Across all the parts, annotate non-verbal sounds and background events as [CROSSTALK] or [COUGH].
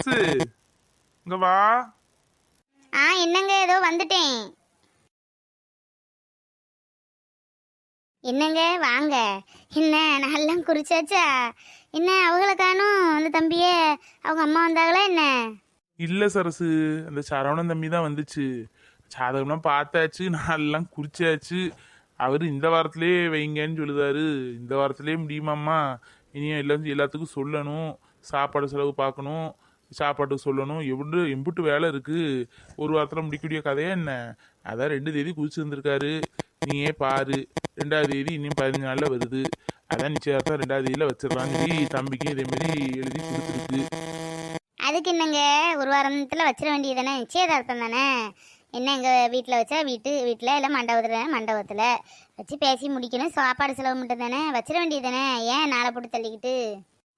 சரசு இங்க வா. ஆ என்னங்க ஏதோ வந்துட்டேன். என்னங்க வாங்க. என்ன நல்லா குறிச்சாச்சா? என்ன அவங்கள காணும் அந்த தம்பியே? அவங்க அம்மா வந்தாங்களா என்ன? இல்ல சரசு. அந்த சரவணன் தம்பி தான் வந்துச்சு. சாதகம்லாம் பார்த்தாச்சு நாளெல்லாம் குறிச்சாச்சு. அவர் இந்த வாரத்திலே வைங்கன்னு சொல்லுதாரு. இந்த வாரத்திலே முடியுமாம்மா? இனியும் எல்லாம் எல்லாத்துக்கும் சொல்லணும். சாப்பாடு செலவு பார்க்கணும். சாப்பாட்டுக்கு சொல்லணும். எவ்வளோ எம்பிட்டு வேலை இருக்குது ஒரு வாரத்தில் முடிக்கக்கூடிய கதையா என்ன? அதான் ரெண்டு தேதி குதிச்சிருந்துருக்காரு நீயே பாரு. ரெண்டாவது தேதி இன்னும் பதினஞ்சு நாளில் வருது. அதான் நிச்சயதார்த்தம் ரெண்டாவது தேதியில் வச்சிடலான்னு சொல்லி தம்பிக்கும் எழுதி கொடுத்துருக்கு. அதுக்கு என்னங்க? ஒரு வாரத்தில் வச்சிட வேண்டியது தானே நிச்சயதார்த்தம் தானே? என்ன எங்கள் வீட்டில் வச்சா வீட்டு வீட்டில் இல்லை மண்டபத்தில் மண்டபத்தில் வச்சு பேசி முடிக்கணும். சாப்பாடு செலவு மட்டும் தானே? வச்சிட வேண்டியது தானே ஏன் நாளை போட்டு தள்ளிக்கிட்டு?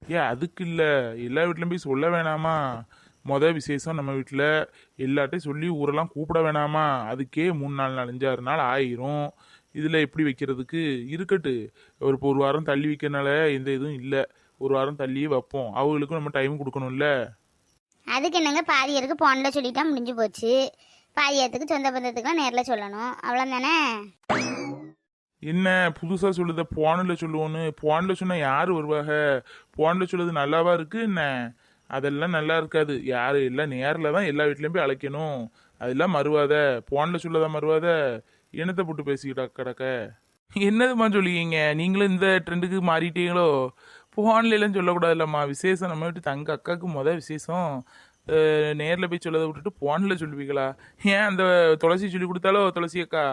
ஏன் அதுக்கு இல்லை? எல்லா வீட்லையும் போய் சொல்ல வேணாமா? மொதல் விசேஷம் நம்ம வீட்டில் எல்லாட்டையும் சொல்லி ஊரெல்லாம் கூப்பிட வேணாமா? அதுக்கே மூணு நாலு நாலஞ்சாறு நாள் ஆயிரும். இதில் எப்படி வைக்கிறதுக்கு? இருக்கட்டு. ஒரு இப்போ ஒரு வாரம் தள்ளி வைக்கிறனால எந்த இதுவும் இல்லை. ஒரு வாரம் தள்ளியே வைப்போம். அவங்களுக்கும் நம்ம டைம் கொடுக்கணும்ல. அதுக்கு என்னங்க? பாதியருக்கு போனில் சொல்லிட்டா முடிஞ்சு போச்சு. பாதி இடத்துக்கு சொந்த பந்தத்துக்குலாம் நேரில் சொல்லணும். அவ்வளோதானே என்ன புதுசாக சொல்லுத? போனில் சொல்லுவோன்னு. போனில் சொன்னா யார் வருவாக? போனில் சொல்லுறது நல்லாவா இருக்கு என்ன? அதெல்லாம் நல்லா இருக்காது. யார் எல்லாம் நேரில் தான் எல்லா வீட்லேயும் போய் அழைக்கணும். அதெல்லாம் மறுவாத. போனில் சொல்லதா மறுவாத? இனத்தை போட்டு பேசிக்கிட்டா கிடக்க. என்னதுமா சொல்லுவீங்க நீங்களும் இந்த ட்ரெண்டுக்கு மாறிட்டீங்களோ? போன்ல எல்லாம் சொல்லக்கூடாதுல்லம்மா. விசேஷம் நம்ம வீட்டு தங்க அக்காவுக்கு முத விசேஷம். நேரில் போய் சொல்லதை விட்டுட்டு போனில் சொல்லுவீங்களா? ஏன் அந்த துளசி சொல்லி கொடுத்தாலோ? துளசி அக்கா?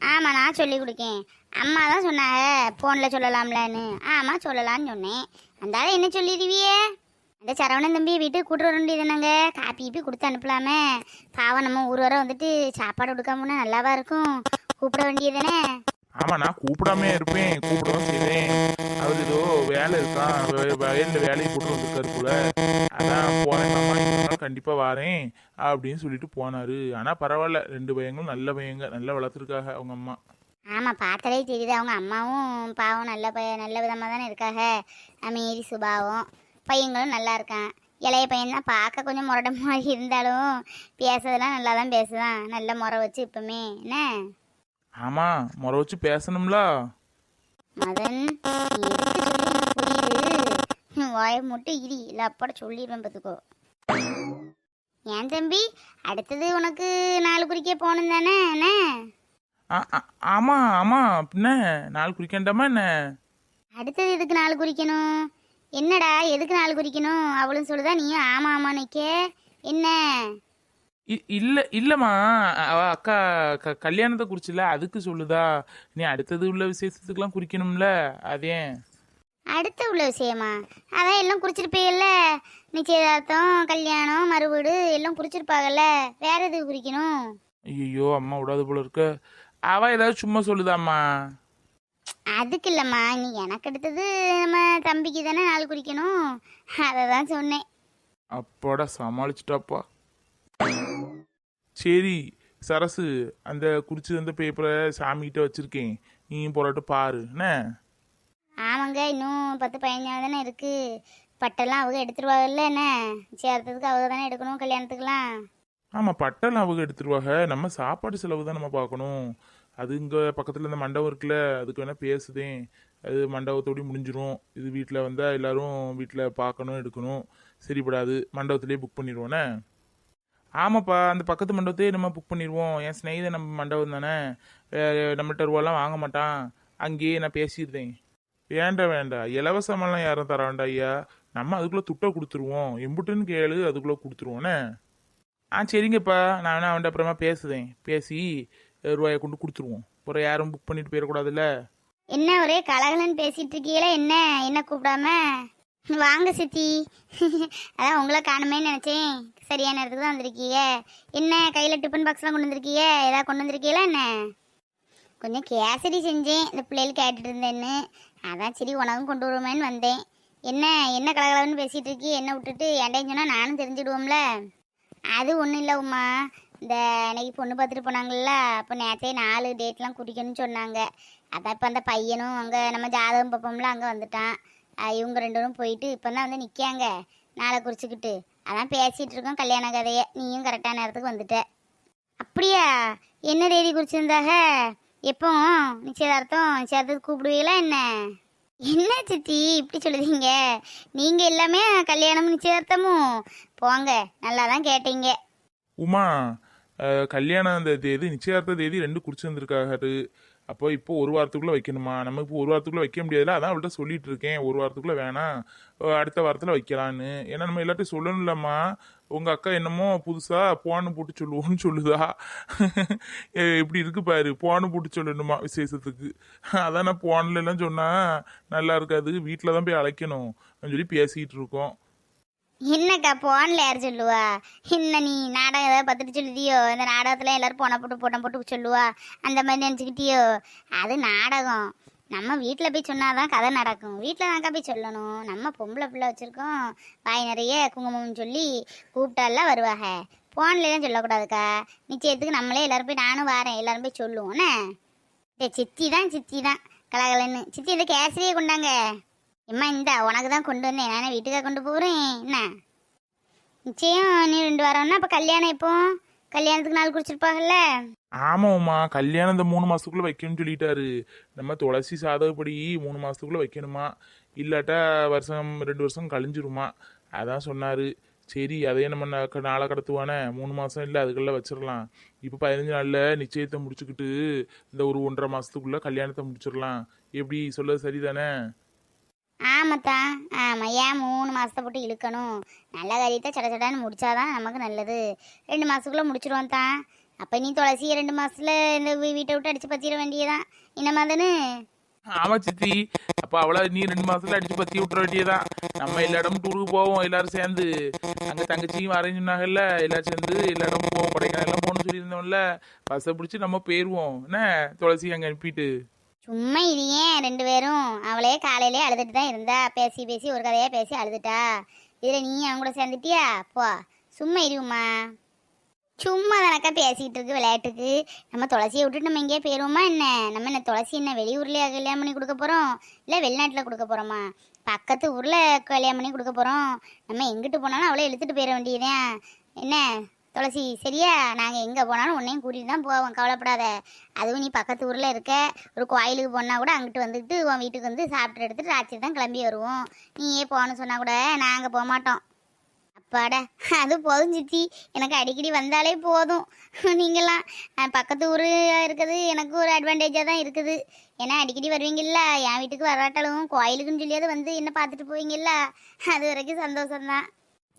ஆமாம் நான் சொல்லி கொடுக்கேன். அம்மா தான் சொன்னாங்க ஃபோனில் சொல்லலாம்லன்னு. ஆமாம் சொல்லலாம்னு சொன்னேன். அந்தாலும் என்ன சொல்லிடுவியே? அந்த சரவணன் தம்பி வீட்டுக்கு கூட்டு வர வேண்டியதுனாங்க காப்பி கீப்பி கொடுத்து அனுப்பலாமே. பாவம் நம்ம ஊர் வர வந்துட்டு சாப்பாடு கொடுக்காமனா நல்லாவா இருக்கும்? கூப்பிட வேண்டியதுதானே ஆமாம் நான் கூப்பிடாம இருப்பேன். கூப்பிடவும் செய்வேன். அவர் ஏதோ வேலை இருக்கான். வயலில் வேலையை போட்டு வந்திருக்காரு போல. அதான் போனேன் அம்மா இன்னொரு நாள் கண்டிப்பா வாரேன் அப்படின்னு சொல்லிட்டு போனாரு. ஆனா பரவாயில்ல ரெண்டு பையங்களும் நல்ல பையங்க நல்லா வளர்த்துருக்காங்க அவங்க அம்மா. ஆமாம் பார்த்தாலே தெரியுது. அவங்க அம்மாவும் பாவம் நல்ல பைய நல்ல விதமாக தானே இருக்காக அமைதி சுபாவம். பையங்களும் நல்லா இருக்கான் இளைய பையன் தான் பார்க்க கொஞ்சம் முரட மாதிரி [LAUGHS] இருந்தாலும் பேசுறதெல்லாம் நல்லா தான் பேசுதான். நல்ல முறை வச்சு இப்பவுமே. என்ன? ஆமா முறை வச்சு பேசணும்ல? மதன் புரியுது? வாய மட்டும் இடி இல்லை அப்பாட சொல்லிடுவேன் பார்த்துக்கோ. ஏன் தம்பி? அடுத்தது உனக்கு நாலு குறிக்க போகணும் தானே என்ன? ஆ- ஆ- ஆமா ஆமா. பின்ன நாள் குறிக்கண்டாமா என்ன? அடுத்தது எதுக்கு நாலு குறிக்கணும் என்னடா எதுக்கு நாலு குறிக்கணும் அவளும் சொல்லுதா நீயும் ஆமா ஆமா நிக்க. என்ன? இல்ல இல்லம்மா. அவ அக்கா க- கல்யாணத்தை குறிச்சுல அதுக்கு சொல்லுதா. நீ அடுத்தது உள்ள விசேஷத்துக்குலாம் குறிக்கணும்ல அதே அடுத்த உள்ள விஷயமா? அதான் எல்லாம் குறிச்சிருப்பீங்கல்ல நிச்சயதார்த்தம் கல்யாணம் மறுவீடு எல்லாம் குறிச்சிருப்பாங்கல்ல வேற எதுக்கு குறிக்கணும்? ஐயோ அம்மா விடாது போல இருக்க. அவ ஏதாவது சும்மா சொல்லுதாம்மா. அதுக்கு இல்லைம்மா நீ எனக்கு அடுத்தது நம்ம தம்பிக்கு தானே நாள் குறிக்கணும். அதை தான் சொன்னேன். அப்பாடா சமாளிச்சிட்டாப்பா. சரி சரசு அந்த குறிச்சு வந்த பேப்பரை சாமிகிட்ட வச்சிருக்கேன். நீயும் போராட்டு பாரு என்ன? வாங்க இன்னும் பத்து பதினஞ்சு தானே இருக்கு. பட்டெல்லாம் அவங்க எடுத்துருவாங்கல்ல என்ன? சேர்த்ததுக்கு அவங்க தானே எடுக்கணும் கல்யாணத்துக்குலாம் ஆமாம் பட்டெல்லாம் அவங்க எடுத்துருவாங்க. நம்ம சாப்பாடு செலவு தான் நம்ம பார்க்கணும். அது இங்கே பக்கத்தில் இந்த மண்டபம் இருக்குல்ல அதுக்கு வேணால் பேசுதேன் அது மண்டபத்தோடய முடிஞ்சிரும். இது வீட்டில் வந்தால் எல்லாரும் வீட்டில் பார்க்கணும் எடுக்கணும். சரிப்படாது. மண்டபத்திலே புக் பண்ணிடுவோண்ணே ஆமாப்பா அந்த பக்கத்து மண்டபத்தையே நம்ம புக் பண்ணிடுவோம் என் ஸ்நேகிதன் நம்ம மண்டபம் தானே. நம்மகிட்ட ரூபாலாம் வாங்க மாட்டான். அங்கேயே நான் பேசிடுறேன் வேண்டாம் வேண்டாம் இலவசமெல்லாம் யாரும் தர வேண்டாம் ஐயா? நம்ம அதுக்குள்ளே துட்டை கொடுத்துருவோம். எம்புட்டுன்னு கேளு அதுக்குள்ளே கொடுத்துருவோண்ணே ஆ சரிங்கப்பா. நான் வேணா அவன்கிட்ட அப்புறமா பேசுதேன் பேசி ரூபாயை கொண்டு கொடுத்துருவோம். அப்புறம் யாரும் புக் பண்ணிட்டு போயிடக்கூடாதுல்ல? என்ன ஒரே கலகலன்னு பேசிட்டு இருக்கீங்களா? என்ன? என்ன கூப்பிடாம? வாங்க சித்தி. அதான் உங்களை காணுமே நினைச்சேன். சரியான நேரத்துக்கு தான் வந்திருக்கீங்க. என்ன கையில் டிஃபன் பாக்ஸ்லாம் கொண்டு வந்திருக்கீங்க? ஏதாவது கொண்டு வந்திருக்கீங்களா என்ன? கொஞ்சம் கேசரி செஞ்சேன். இந்த பிள்ளைகள் கேட்டுட்டு இருந்தேன்னு. அதான் சரி உனக்கும் கொண்டு வருவேன்னு வந்தேன். என்ன என்ன கலகலன்னு பேசிகிட்டு இருக்கி? என்ன விட்டுட்டு? என்டையும் சொன்னால் நானும் தெரிஞ்சிடுவோம்ல. அது ஒன்றும் இல்லை உமா. இந்த அன்னைக்கு பொண்ணு பார்த்துட்டு போனாங்கள்ல அப்போ நேற்றே நாலு டேட்லாம் குறிக்கணும்னு சொன்னாங்க. அதான் இப்போ அந்த பையனும் அங்கே நம்ம ஜாதகம் பார்ப்போம்ல அங்கே வந்துட்டான். இவங்க ரெண்டு பேரும் போயிட்டு இப்போ தான் வந்து நிற்காங்க நாளை குறிச்சிக்கிட்டு. அதான் பேசிகிட்டு இருக்கோம் கல்யாண கதையை. நீயும் கரெக்டான நேரத்துக்கு வந்துட்ட. அப்படியா? என்ன தேதி குறிச்சிருந்தாக எப்போ? நிச்சயதார்த்தம் நிச்சயதார்த்தத்துக்கு கூப்பிடுவீங்களா என்ன? என்ன சித்தி இப்படி சொல்லுதீங்க? நீங்கள் எல்லாமே கல்யாணமும் நிச்சயதார்த்தமும். போங்க நல்லா தான் கேட்டீங்க. உமா கல்யாணம் அந்த தேதி நிச்சயார்த்த தேதி ரெண்டு குறிச்சிருந்துருக்காரு அப்போ இப்போ ஒரு வாரத்துக்குள்ளே வைக்கணுமா? நம்ம இப்போ ஒரு வாரத்துக்குள்ளே வைக்க முடியாதுல? அதான் அவள்கிட்ட சொல்லிட்டு இருக்கேன் ஒரு வாரத்துக்குள்ளே வேணாம். அடுத்த வாரத்தில் வைக்கலான்னு. ஏன்னா நம்ம எல்லாத்தையும் சொல்லணும்லம்மா. உங்கள் அக்கா என்னமோ புதுசாக போன்னு போட்டு சொல்லுவோன்னு சொல்லுதா. இப்படி இருக்கு பாரு. போன்னு போட்டு சொல்லணுமா விசேஷத்துக்கு? அதான் நான் போன்ல சொன்னால் நல்லா இருக்காது. வீட்டில் தான் போய் அழைக்கணும். அப்படின்னு சொல்லி பேசிகிட்டு இருக்கோம். என்னக்கா போன்ல யார் சொல்லுவா? என்ன நீ நாடகம் ஏதாவது பார்த்துட்டு சொல்லுதியோ? இந்த நாடகத்தில் எல்லாரும் போன போட்டு போட போட்டு சொல்லுவா? அந்த மாதிரி நினச்சிக்கிட்டியோ? அது நாடகம். நம்ம வீட்டில் போய் சொன்னாதான் கதை நடக்கும். வீட்டில் தான்க்கா போய் சொல்லணும். நம்ம பொம்பளை பிள்ளை வச்சுருக்கோம். வாய் நிறைய குங்குமம்னு சொல்லி கூப்பிட்டாலாம் வருவாங்க ஃபோன்லாம் சொல்லக்கூடாதுக்கா. நிச்சயத்துக்கு நம்மளே எல்லோரும் போய் நானும் வரேன். எல்லோரும் போய் சொல்லுவோண்ணே சித்தி தான் சித்தி தான். கலகலன்னு. சித்தி இந்த கேசரியே கொண்டாங்க. இம்மா இந்த உனக்கு தான் கொண்டு வந்தேன். நான் வீட்டுக்கா கொண்டு போகிறேன் என்ன? நிச்சயம் நீ ரெண்டு வாரம்னா அப்போ கல்யாணம் இப்போ? கல்யாணத்துக்கு நாள் குடிச்சிருப்பாங்கல்ல? ஆமாம்மா கல்யாணம் இந்த மூணு மாசத்துக்குள்ள வைக்கணும்னு சொல்லிட்டாரு. நம்ம துளசி சாதகப்படி மூணு மாசத்துக்குள்ள வைக்கணுமா? இல்லாட்டா வருஷம் ரெண்டு வருஷம் கழிஞ்சிருமா? அதான் சொன்னாரு. சரி அதையே நம்ம நா- நாளை கடத்துவானே. மூணு மாசம் இல்லை அதுக்குள்ள வச்சிடலாம். இப்போ பதினஞ்சு நாள்ல நிச்சயத்தை முடிச்சுக்கிட்டு இந்த ஒரு ஒன்றரை மாசத்துக்குள்ள கல்யாணத்தை முடிச்சிடலாம். எப்படி? சொல்றது சரிதானே? ஆமாத்தா ஆமாம் ஏன் மூணு மாதத்தை போட்டு இழுக்கணும். நல்ல காரியத்தை சட சடான்னு முடிச்சாதான் நமக்கு நல்லது. ரெண்டு மாதத்துக்குள்ளே முடிச்சிருவோம் தான் அப்போ நீ துளசி ரெண்டு மாசத்துல இந்த வீட்டை விட்டு அடித்து பற்றிட வேண்டியதான். என்னமா தானே ஆமா சித்தி. அப்ப அவ்வளவு நீ ரெண்டு மாசத்துல அடிச்சு பத்தி விட்டுற வேண்டியதான். நம்ம எல்லா இடமும் டூருக்கு போவோம் எல்லாரும் சேர்ந்து. அங்க தங்கச்சியும் வரேன்னு சொன்னாங்கல்ல எல்லாரும் சேர்ந்து எல்லா இடமும் போவோம் கொடைக்கானல் எல்லாம் போகணும்னு சொல்லியிருந்தோம்ல. பஸ்ஸை பிடிச்சி நம்ம போயிருவோம். என்ன? துளசி அங்க அனுப்பிட்டு. சும்மா இது ஏன் ரெண்டு பேரும் அவளே காலையிலே அழுதுட்டு தான் இருந்தா. பேசி பேசி ஒரு கதையாக பேசி அழுதுட்டா. இதில் நீ அவங்க கூட சேர்ந்துட்டியா? போ. சும்மா இருமா சும்மா தானக்கா பேசிக்கிட்டு இருக்கு விளையாட்டுக்கு. நம்ம துளசியை விட்டுட்டு நம்ம எங்கேயே போயிடுவோமா என்ன? நம்ம என்ன துளசி என்ன வெளியூர்லேயே கல்யாணம் பண்ணி கொடுக்க போகிறோம் இல்லை வெளிநாட்டில் கொடுக்க போகிறோமா பக்கத்து ஊரில் கல்யாணம் பண்ணி கொடுக்க போகிறோம் நம்ம எங்கிட்டு போனாலும் அவளை இழுத்துட்டு போயிட வேண்டியதுதான். என்ன? துளசி சரியா? நாங்கள் எங்கே போனாலும் உன்னையும் கூட்டிகிட்டு தான் போவோம் கவலைப்படாத. அதுவும் நீ பக்கத்து ஊரில் இருக்க ஒரு கோயிலுக்கு போனால் கூட அங்கிட்டு வந்துட்டு உன் வீட்டுக்கு வந்து சாப்பிட்டு எடுத்துட்டு ராத்திரி தான் கிளம்பி வருவோம். நீயே போகணும்னு சொன்னால் கூட நாங்கள் போக மாட்டோம். அப்பாடா அது போதும் சித்தி எனக்கு அடிக்கடி வந்தாலே போதும். நீங்களாம் பக்கத்து ஊர் இருக்கிறது எனக்கு ஒரு அட்வான்டேஜாக தான் இருக்குது. ஏன்னா அடிக்கடி வருவீங்கல்ல என் வீட்டுக்கு வராட்டாலும் கோயிலுக்குன்னு சொல்லியாவது வந்து என்ன பார்த்துட்டு போவீங்கல்ல. அது வரைக்கும் சந்தோஷம்தான்.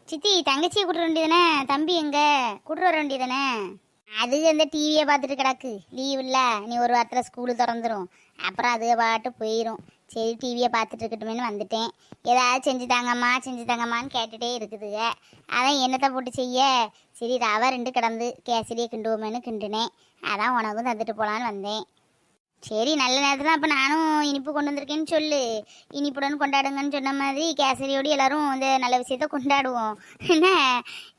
சித்தி தங்கச்சியை கூட்டு வேண்டியதானே தம்பி எங்க? கூட்டு வர வேண்டியதானே? அது அந்த டிவியை பார்த்துட்டு கிடக்கு. லீவ் இல்லை. நீ ஒரு வாரத்தில் ஸ்கூலு திறந்துடும் அப்புறம் அது பாட்டு போயிடும் சரி டிவியை பார்த்துட்டு இருக்கட்டுமேனு வந்துட்டேன். ஏதாவது செஞ்சு தாங்கம்மா செஞ்சு தாங்கம்மான்னு கேட்டுட்டே இருக்குதுங்க அதான் என்னத்தை போட்டு செய்ய? சரி ரவை ரெண்டு கிடந்து கேசரியை கிண்டுவோமேனு கிண்டுனேன். அதான் உனக்கும் தந்துட்டு போகலான்னு வந்தேன். சரி நல்ல நேரத்தில் அப்போ நானும் இனிப்பு கொண்டு வந்திருக்கேன்னு சொல்லு. இனிப்புடன் கொண்டாடுங்கன்னு சொன்ன மாதிரி கேசரியோடு எல்லாரும் இந்த நல்ல விஷயத்த கொண்டாடுவோம். என்ன?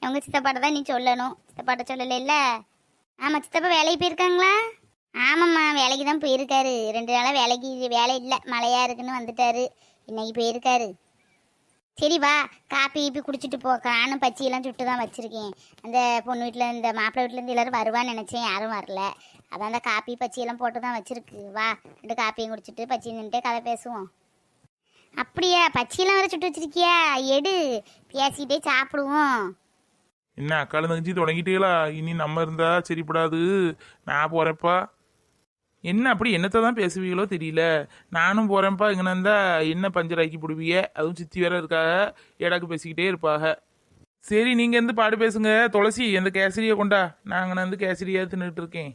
உங்கள் சித்தப்பாட்ட தான் நீ சொல்லணும். சித்தப்பாட்ட சொல்லலைல்ல? ஆமாம் சித்தப்பா வேலைக்கு போயிருக்காங்களா? ஆமாம்மா வேலைக்கு தான் போயிருக்காரு. ரெண்டு நாளாக வேலைக்கு வேலை இல்லை. மழையாக இருக்குன்னு வந்துட்டாரு. இன்னைக்கு போயிருக்காரு. சரி வா காப்பி கீப்பி குடிச்சிட்டு போ. நானும் பச்சியெல்லாம் சுட்டு தான் வச்சுருக்கேன். அந்த பொண்ணு வீட்டில் இந்த மாப்பிள்ளை வீட்டிலேருந்து எல்லோரும் வருவான்னு நினச்சேன் யாரும் வரல. அதான் அந்த காப்பி பச்சியெல்லாம் போட்டு தான் வச்சுருக்கு. வா ரெண்டு காப்பியும் குடிச்சிட்டு பச்சி நின்றுட்டு கதை பேசுவோம். அப்படியா? பச்சியெல்லாம் வேற சுட்டு வச்சிருக்கியா? எடு பேசிக்கிட்டே சாப்பிடுவோம். என்ன அக்காலும் தங்கச்சி தொடங்கிட்டீங்களா? இனி நம்ம இருந்தால் சரிப்படாது. நான் போகிறேப்பா என்ன அப்படி என்னத்தை தான் பேசுவீங்களோ தெரியல. நானும் போறேன்ப்பா இங்கே இருந்தா என்ன பஞ்சர் ஆக்கி போடுவீங்க? அதுவும் சித்தி வேற இருக்காக ஏடாக்கு பேசிக்கிட்டே இருப்பாக. சரி நீங்க இருந்து பாடு பேசுங்க. துளசி அந்த கேசரியை கொண்டா? நாங்க வந்து கேசரியா தின்னுட்டு இருக்கேன்.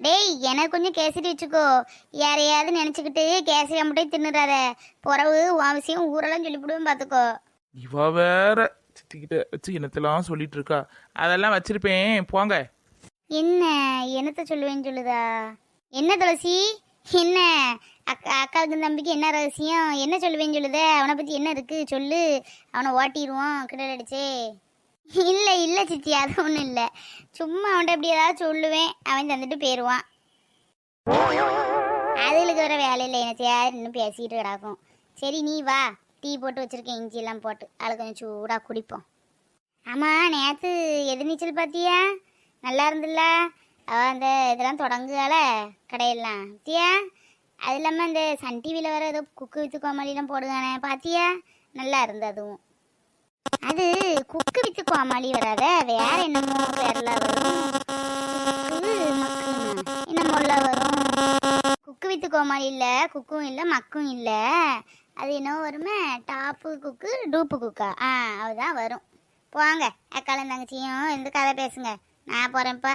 டேய் எனக்கு கொஞ்சம் கேசரி வச்சுக்கோ. யாரையாவது நினச்சிக்கிட்டு கேசரியை மட்டும் தின்னுறாத. பிறவு உன் விஷயம் ஊரெல்லாம் சொல்லிவிடுவேன் பார்த்துக்கோ இவ வேற சித்திக்கிட்ட வச்சு என்னத்தெல்லாம் சொல்லிட்டு இருக்கா. அதெல்லாம் வச்சிருப்பேன். போங்க. என்ன? என்னத்த சொல்லுவேன்னு சொல்லுதா? என்ன துளசி? என்ன? அக்கா அக்காவுக்கு தம்பிக்கு என்ன ரகசியம்? என்ன சொல்லுவேன்னு சொல்லுத? அவனை பற்றி என்ன இருக்கு? சொல்லு. அவனை ஓட்டிடுவோம் கிடல் அடிச்சே. இல்லை இல்லை சித்தி அது ஒன்றும் இல்லை. சும்மா அவன்கிட்ட எப்படி ஏதாவது சொல்லுவேன். அவன் தந்துட்டு போயிடுவான் அதுகளுக்கு வர வேலையில் என்னத்தையா இன்னும் பேசிக்கிட்டு கிடக்கும். சரி நீ வா. டீ போட்டு வச்சுருக்கேன் இஞ்சி எல்லாம் போட்டு. அதில் கொஞ்சம் சூடாக குடிப்போம். ஆமா நேற்று எதிர்நீச்சல் பார்த்தியா நல்லா இருந்துல்ல? அவள் அந்த இதெல்லாம் தொடங்குகால கடையெல்லாம். பார்த்தியா அது இல்லாமல் இந்த சன் டிவியில் வர ஏதோ குக்கு வித்து கோமாளிலாம் போடுதானே பார்த்தியா நல்லா இருந்தது அதுவும். அது குக்கு வித்து கோமாளி வராத வேற என்னமோ வரல வரும். என்னமோல வரும்? குக்கு வித்து கோமாளி இல்லை குக்கும் இல்லை மக்கும் இல்லை. அது என்னவோ வருமே? டாப்பு குக்கு டூப்பு குக்கா? ஆ அதுதான் வரும். போங்க அக்காலும் தங்கச்சியும் இருந்து கதை பேசுங்க. நான் போகிறேன்ப்பா